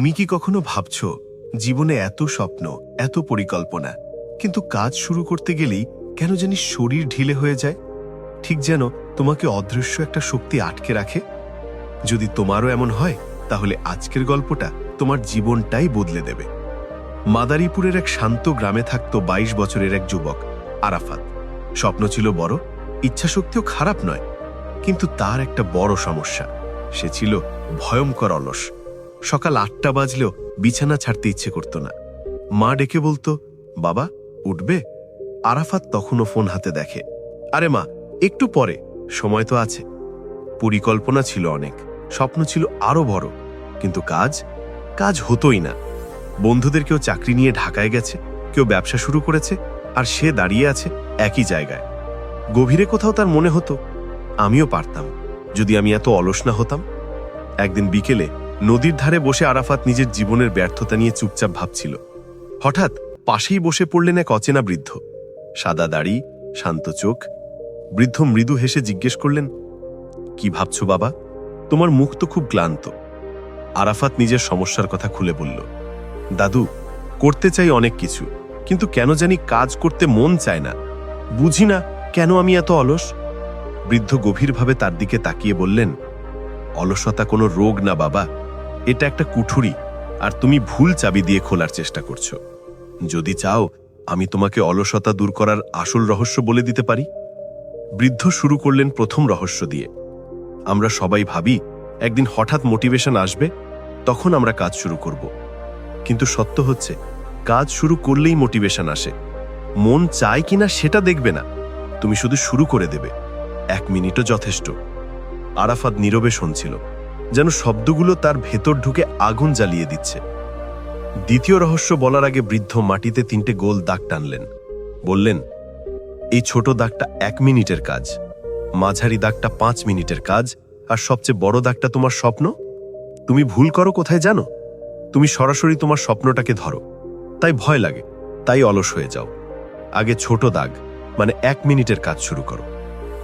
তুমি কি কখনো ভাবছ, জীবনে এত স্বপ্ন, এত পরিকল্পনা, কিন্তু কাজ শুরু করতে গেলেই কেন জানি শরীর ঢিলে হয়ে যায়? ঠিক যেন তোমাকে অদৃশ্য একটা শক্তি আটকে রাখে? যদি তোমারও এমন হয়, তাহলে আজকের গল্পটা তোমার জীবনটাই বদলে দেবে। মাদারীপুরের এক শান্ত গ্রামে থাকত ২২ বছরের এক যুবক, আরাফাত। স্বপ্ন ছিল বড়, ইচ্ছাশক্তিও খারাপ নয়, কিন্তু তার একটা বড় সমস্যা, সে ছিল ভয়ঙ্কর অলস। সকাল আটটা বাজলেও বিছানা ছাড়তে ইচ্ছে করত না। মা ডেকে বলতো, বাবা, উঠবে? আরাফাত তখনও ফোন হাতে দেখে। আরে মা, একটু পরে, সময় তো আছে। পরিকল্পনা ছিল অনেক, স্বপ্ন ছিল আরও বড়। কিন্তু কাজ? কাজ হতোই না। বন্ধুদের কেউ চাকরি নিয়ে ঢাকায় গেছে, কেউ ব্যবসা শুরু করেছে, আর সে দাঁড়িয়ে আছে একই জায়গায়। গভীরে কোথাও তার মনে হতো, আমিও পারতাম, যদি আমি এত অলস না হতাম। একদিন বিকেলে নদীর ধারে বসে আরাফাত নিজের জীবনের ব্যর্থতা নিয়ে চুপচাপ ভাবছিল। হঠাৎ পাশেই বসে পড়লেন এক অচেনা বৃদ্ধ। সাদা দাড়ি, শান্ত চোখ। বৃদ্ধ মৃদু হেসে জিজ্ঞেস করলেন, কি ভাবছ বাবা? তোমার মুখ তো খুব ক্লান্ত। আরাফাত নিজের সমস্যার কথা খুলে বলল, দাদু, করতে চাই অনেক কিছু, কিন্তু কেন জানি কাজ করতে মন চায় না। বুঝি না কেন আমি এত অলস? বৃদ্ধ গভীরভাবে তার দিকে তাকিয়ে বললেন, অলসতা কোনো রোগ না বাবা। এটা একটা কুঠুরি, আর তুমি ভুল চাবি দিয়ে খোলার চেষ্টা করছ। যদি চাও, আমি তোমাকে অলসতা দূর করার আসল রহস্য বলে দিতে পারি। বৃদ্ধ শুরু করলেন প্রথম রহস্য দিয়ে। আমরা সবাই ভাবি, একদিন হঠাৎ মোটিভেশন আসবে, তখন আমরা কাজ শুরু করব। কিন্তু সত্য হচ্ছে, কাজ শুরু করলেই মোটিভেশন আসে। মন চায় কিনা সেটা দেখবে না। তুমি শুধু শুরু করে দেবে। এক মিনিটও যথেষ্ট। আরাফাত নীরবে শুনছিল। যেন শব্দগুলো তার ভেতর ঢুকে আগুন জ্বালিয়ে দিচ্ছে। দ্বিতীয় রহস্য বলার আগে বৃদ্ধ মাটিতে তিনটে গোল দাগ টানলেন। বললেন, এই ছোট দাগটা এক মিনিটের কাজ, মাঝারি দাগটা পাঁচ মিনিটের কাজ, আর সবচেয়ে বড় দাগটা তোমার স্বপ্ন? তুমি ভুল করো কোথায় জানো? তুমি সরাসরি তোমার স্বপ্নটাকে ধরো। তাই ভয় লাগে, তাই অলস হয়ে যাও। আগে ছোট দাগ মানে এক মিনিটের কাজ শুরু করো।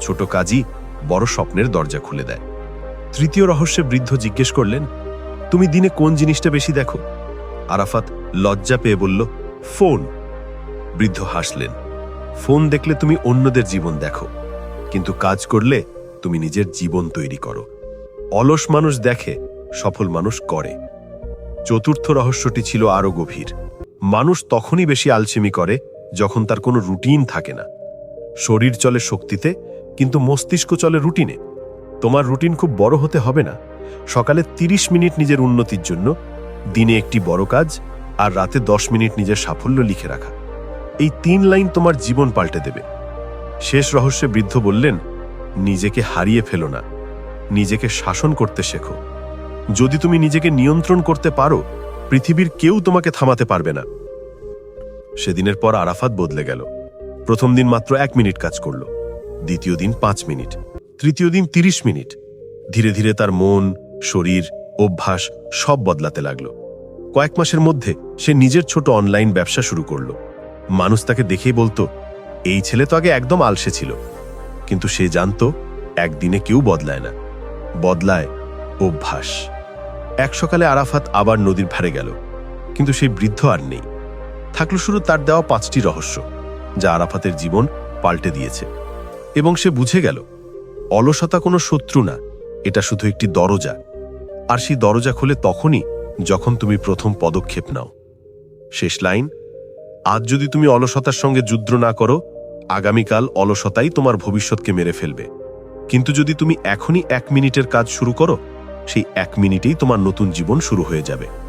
ছোট কাজই বড় স্বপ্নের দরজা খুলে দেয়। তৃতীয় রহস্যে বৃদ্ধ জিজ্ঞেস করলেন, তুমি দিনে কোন জিনিসটা বেশি দেখো? আরাফাত লজ্জা পেয়ে বলল, ফোন। বৃদ্ধ হাসলেন, ফোন দেখলে তুমি অন্যদের জীবন দেখো, কিন্তু কাজ করলে তুমি নিজের জীবন তৈরি করো। অলস মানুষ দেখে, সফল মানুষ করে। চতুর্থ রহস্যটি ছিল আরও গভীর। মানুষ তখনই বেশি আলসেমি করে যখন তার কোনো রুটিন থাকে না। শরীর চলে শক্তিতে, কিন্তু মস্তিষ্ক চলে রুটিনে। তোমার রুটিন খুব বড় হতে হবে না। সকালে ৩০ মিনিট নিজের উন্নতির জন্য, দিনে একটি বড় কাজ আর রাতে দশ মিনিট নিজের সাফল্য লিখে রাখা। এই তিন লাইন তোমার জীবন পাল্টে দেবে। শেষ রহস্যে বৃদ্ধ বললেন, নিজেকে হারিয়ে ফেলো না। নিজেকে শাসন করতে শেখো। যদি তুমি নিজেকে নিয়ন্ত্রণ করতে পারো, পৃথিবীর কেউ তোমাকে থামাতে পারবে না। সেদিনের পর আরাফাত বদলে গেল। প্রথম দিন মাত্র এক মিনিট কাজ করল, দ্বিতীয় দিন পাঁচ মিনিট। তৃতীয় দিন তিরিশ মিনিট। ধীরে ধীরে তার মন, শরীর, অভ্যাস সব বদলাতে লাগল। কয়েক মাসের মধ্যে সে নিজের ছোট অনলাইন ব্যবসা শুরু করল। মানুষ তাকে দেখেই বলতো, এই ছেলে তো আগে একদম আলসে ছিল। কিন্তু সে জানত, একদিনে কেউ বদলায় না। বদলায় অভ্যাস। এক সকালে আরাফাত আবার নদীর ধারে গেল। কিন্তু সেই বৃদ্ধ আর নেই। থাকল শুরু তার দেওয়া পাঁচটি রহস্য, যা আরাফাতের জীবন পাল্টে দিয়েছে। এবং সে বুঝে গেল অলসতা কোনো শত্রু না, এটা শুধু একটি দরজা। আর সেই দরজা খোলে তখনই যখন তুমি প্রথম পদক্ষেপ নাও। শেষ লাইন, আজ যদি তুমি অলসতার সঙ্গে যুদ্ধ না করো, আগামীকাল অলসতাই তোমার ভবিষ্যৎকে মেরে ফেলবে। কিন্তু যদি তুমি এখনই এক মিনিটের কাজ শুরু করো, সেই এক মিনিটেই তোমার নতুন জীবন শুরু হয়ে যাবে।